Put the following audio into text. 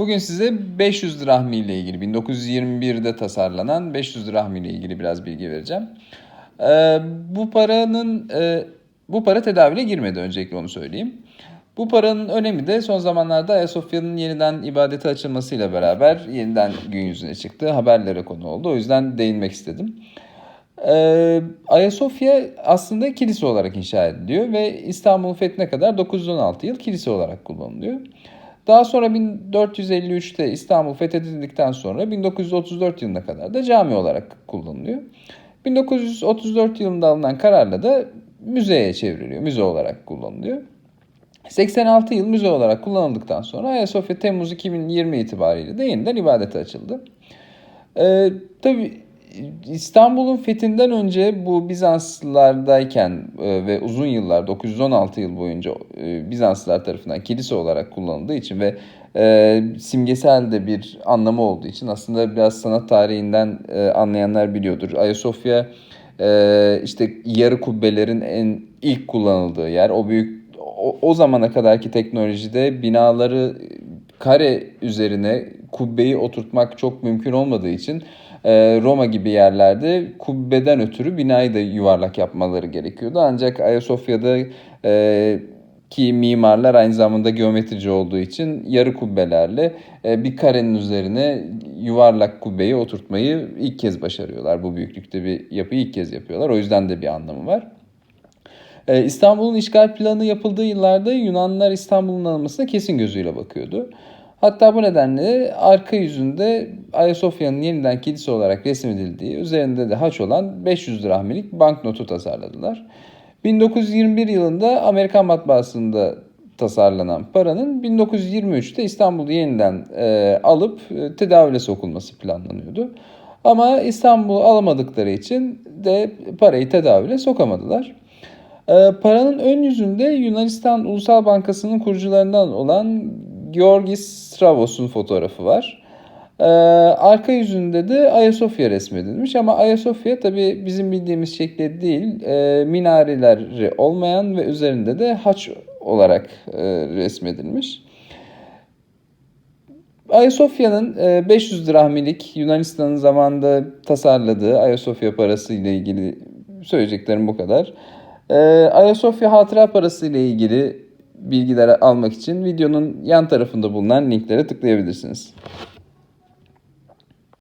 Bugün size 500 drahmi ile ilgili 1921'de tasarlanan 500 drahmi ile ilgili biraz bilgi vereceğim. Ee, bu paranın e, bu para tedavüle girmedi öncelikle onu söyleyeyim. Bu paranın önemi de son zamanlarda Ayasofya'nın yeniden ibadete açılmasıyla beraber yeniden gün yüzüne çıktı. Haberlere konu oldu. O yüzden değinmek istedim. Ee, Ayasofya aslında kilise olarak inşa ediliyor ve İstanbul'un fethine kadar 916 yıl kilise olarak kullanılıyor. Daha sonra 1453'te İstanbul fethedildikten sonra 1934 yılına kadar da cami olarak kullanılıyor. 1934 yılında alınan kararla da müzeye çevriliyor, müze olarak kullanılıyor. 86 yıl müze olarak kullanıldıktan sonra Ayasofya Temmuz 2020 itibariyle de yeniden ibadete açıldı. Ee, tabii İstanbul'un fethinden önce bu Bizanslılardayken e, ve uzun yıllar 916 yıl boyunca e, Bizanslılar tarafından kilise olarak kullanıldığı için ve e, simgesel de bir anlamı olduğu için aslında biraz sanat tarihinden anlayanlar biliyordur. Ayasofya işte yarı kubbelerin en ilk kullanıldığı yer. O büyük o, o zamana kadarki teknolojide binaları kare üzerine kubbeyi oturtmak çok mümkün olmadığı için e, Roma gibi yerlerde kubbeden ötürü binayı da yuvarlak yapmaları gerekiyordu. Ancak Ayasofya'da e, ki mimarlar aynı zamanda geometrici olduğu için yarı kubbelerle e, bir karenin üzerine yuvarlak kubbeyi oturtmayı ilk kez başarıyorlar. Bu büyüklükte bir yapıyı ilk kez yapıyorlar. O yüzden de bir anlamı var. İstanbul'un işgal planı yapıldığı yıllarda Yunanlılar İstanbul'un alınmasına kesin gözüyle bakıyordu. Hatta bu nedenle arka yüzünde Ayasofya'nın yeniden kilise olarak resmedildiği, üzerinde de haç olan 500 drahmilik banknotu tasarladılar. 1921 yılında Amerikan matbaasında tasarlanan paranın 1923'te İstanbul'u yeniden e, alıp e, tedavüle sokulması planlanıyordu. Ama İstanbul'u alamadıkları için de parayı tedavüle sokamadılar. E, paranın ön yüzünde Yunanistan Ulusal Bankası'nın kurucularından olan Georgis Stravos'un fotoğrafı var. Ee, arka yüzünde de Ayasofya resmedilmiş ama Ayasofya tabi bizim bildiğimiz şekli değil, e, minareleri olmayan ve üzerinde de haç olarak e, resmedilmiş. Ayasofya'nın 500 drahmilik Yunanistan'ın zamanında tasarladığı Ayasofya parası ile ilgili söyleyeceklerim bu kadar. Ayasofya hatıra parası ile ilgili bilgileri almak için videonun yan tarafında bulunan linklere tıklayabilirsiniz.